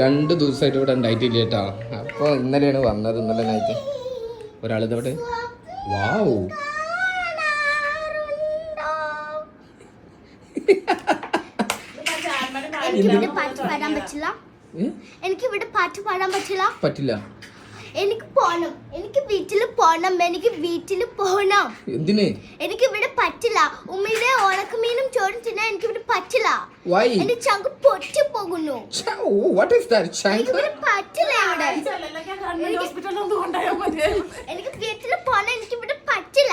രണ്ട് ദിവസമായിട്ട് ഇവിടെ ഉണ്ടായിട്ടില്ല കേട്ടോ. അപ്പോൾ ഇന്നലെയാണ് വന്നത് ഇന്നലെ നൈറ്റ് ഒരാളിത് ഇവിടെ വാവ് എനിക്ക് ഇവിടെ പാട്ട് പാടാൻ പറ്റില്ല. എനിക്ക് ഇവിടെ പാട്ട് പാടാൻ പറ്റില്ല. പറ്റില്ല. എനിക്ക് പോണം. എനിക്ക് വീട്ടിൽ പോണം. എനിക്ക് വീട്ടിൽ പോണം. എന്തിന്? എനിക്ക് പറ്റില്ല. ഉമ്മയുടെ ഉണക്കമീനും ചോറും തിന്നാൻ എനിക്ക് ഇവിടെ പറ്റില്ല. വൈ എന്റെ ചങ്ക് പൊട്ടി പോകുന്നു. വാട്ട് ഈസ് ദാറ്റ് എനിക്ക് ചാങ്ക്? ഇവിടെ പറ്റില്ല ഇവിടെ. എനിക്ക് വീട്ടിൽ പോകാൻ എനിക്ക് ഇവിടെ പറ്റില്ല.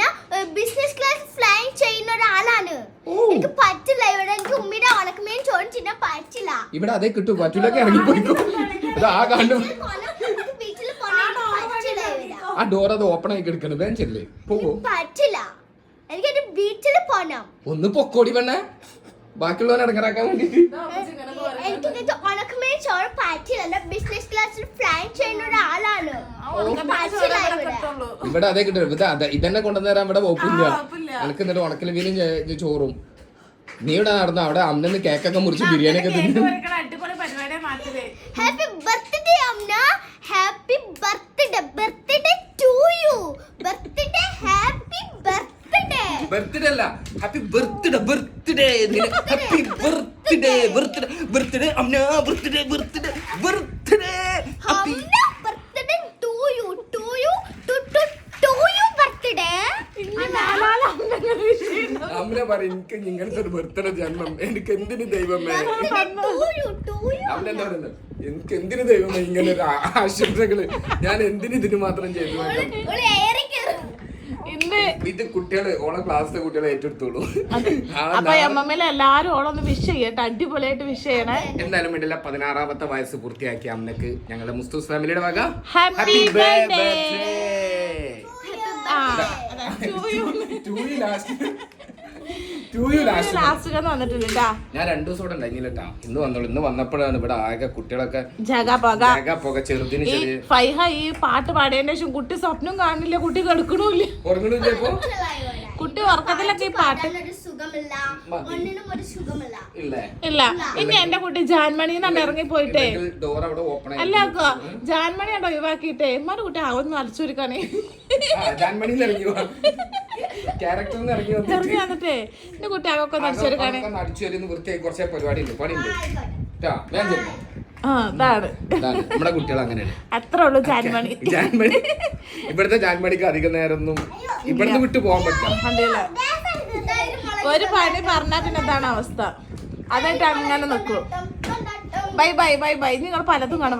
ഞാൻ ബിസിനസ് ക്ലാസ് ഫ്ലൈ ചെയ്യുന്ന ഒരാളാണ്. ഓ. എനിക്ക് പറ്റില്ല ഇവിടെ. എനിക്ക് ഉമ്മയുടെ ഉണക്കമീനും ചോറും തിന്നാൻ പറ്റില്ല. ഇവിടെ അതേ കിട്ടൂ പറ്റൂലൊക്കെ ഇത് ആ കണ്ടു വീട്ടിൽ പോണം, എനിക്ക് പറ്റില്ല ഇവിടെ. ആ ഡോർ അത് ഓപ്പൺ ആയി എടുക്കണം. വേഗം ചെല്ലേ. പോകോ പറ്റില്ല. എനിക്ക് എന്റെ വീട്ടിൽ പോണം. ഒന്ന് പൊക്കോടി പെണ്ണ. ബാക്കിയുള്ളവനെ ഇടങ്ങറാക്കാൻ വേണ്ടിട്ട്. എനിക്ക് ഇങ്ങനത്തെ ഉണക്കമീൻ ചോറ് പറ്റില്ല. ബിസിനസ് ക്ലാസ്സിൽ ഫ്ലൈ ചെയ്യുന്ന ഒരാളാണ്. പറ്റില്ല ഇവിടെ ഇവിടെ. അതേ കിട്ടും. ഇത് അതെ ഇതന്നെ കൊണ്ടുവന്നേരാൻ ഇവിടെ വകുപ്പില്ല. എനിക്ക് എന്നിട്ട് ഉണക്കൽ ചെ- ചോറും. നീ ഇവിടെ നടന്ന? അവിടെ അമ്മന്ന് കേക്കൊക്കെ മുറിച്ച് ബിരിയാണി ഒക്കെ തിന്നു അടിപൊളി പരിപാടിയെ നാട്ടിൽ ഹാപ്പി ബർത്ത്ഡേ അമ്മ happy birthday birthday to you birthday happy birthday birthday അല്ല. Happy birthday birthday happy birthday birthday birthday അമ്മ ബർത്ത്ഡേ ബർത്ത്ഡേ ബർത്ത്ഡേ ഹാപ്പി അമ്മ birthday to you to you to to to you birthday അമ്മ പറ എനിക്ക് ഇങ്ങനത്തെ ഒരു birthday ജന്മം. എനിക്ക് എന്തിന് ദൈവമേ? ടു യു ടു യു അമ്മ എന്താ പറയുന്നത്? എനിക്ക് എന്തിന് ദൈവമേ? ഇങ്ങനെ ഒരു ആശംസകൾ. ഞാൻ എന്തിന് ഇതിന് മാത്രം ചെയ്തു വെക്കണം? ഒരു ഏറി കയറും ഇന്ന് ഇത് കുട്ടികൾ ഓളെ ക്ലാസ്സിലെ കുട്ടികളെ ഏറ്റെടുത്തോളൂ. അപ്പൊ അമ്മമ്മയിലെ എല്ലാരും ഓളൊന്ന് വിഷ് ചെയ്യട്ടെ അടിപൊളിയായിട്ട് വിഷ് ചെയ്യണേ. എന്തായാലും വേണ്ടില്ല പതിനാറാമത്തെ വയസ്സ് പൂർത്തിയാക്കിയ അമ്മയ്ക്ക് ഞങ്ങളുടെ മുസ്തു ഫാമിലിയുടെ വക. ഹാപ്പി ബർത്ത്ഡേ ലാസ്റ്റ് ലാസ്റ്റ് വന്നിട്ടുണ്ട് ട്ടാ. ഞാൻ രണ്ടു ദിവസം ഇവിടെ ഉണ്ടായിരുന്നില്ലട്ടാ. ഇന്ന് വന്നോളൂ. ഇന്ന് വന്നപ്പോഴാണ് ഇവിടെ ആകെ കുട്ടികളൊക്കെ ജഗ പക. വേഗ പുക ചെറുതിന് ഈ ചെറിയ ഫൈഹ ഈ പാട്ട് പാടിയതിന് ശേഷം കുട്ടി സ്വപ്നം കാണില്ല കുട്ടി കിടക്കണില്ല. ഉറങ്ങണില്ല ഇപ്പൊ? കുട്ടി ഉറക്കത്തിലൊക്കെ ഈ പാട്ട് നല്ലൊരു സുഖമില്ല. ഒന്നിനും ഒരു സുഖമില്ല. ഇല്ലേ. ഇല്ല. ഇനി എന്റെ കുട്ടി ജാൻമണി എന്നാണ് ഇറങ്ങി പോയിട്ടേ ഡോർ അവിടെ ഓപ്പൺ അല്ല അക്ക ജാൻമണി അവിടെ ഒഴിവാക്കിയിട്ടേ. ഇമ്മാരുടെ കുട്ടി ആവുന്ന അലച്ചൊരുക്കാണേ. ജാൻമണിയിൽ ഇറങ്ങി ക്യാരക്ടറിൽ നിന്ന് ഇറങ്ങി ഇറങ്ങി വന്നിട്ടേ എന്റെ കുട്ടി ആകൊക്കെ നടിച്ചൊരുക്കാണേ അടിച്ചു വരുന്ന വൃത്തിയായി കുറച്ചേ പരിപാടി ഉണ്ട് പണിയുണ്ട് വേഗം നമ്മുടെ കുട്ടികൾ അങ്ങനെയാണ് അത്രേ ഉള്ളൂ ജാൻമണി ജാൻമണി ഇവിടുത്തെ ജാൻമണിക്ക് അധികം നേരമൊന്നും ഇവിടുന്ന് വിട്ടു പോകാൻ പറ്റില്ല കണ്ടില്ല ഒരു പണി പറഞ്ഞാൽ പിന്നെ എന്താണ് അവസ്ഥ അതായിട്ട് അങ്ങനെ നിൽക്കും ബൈ ബൈ ബൈ ബൈ നിങ്ങൾ പലതും കാണും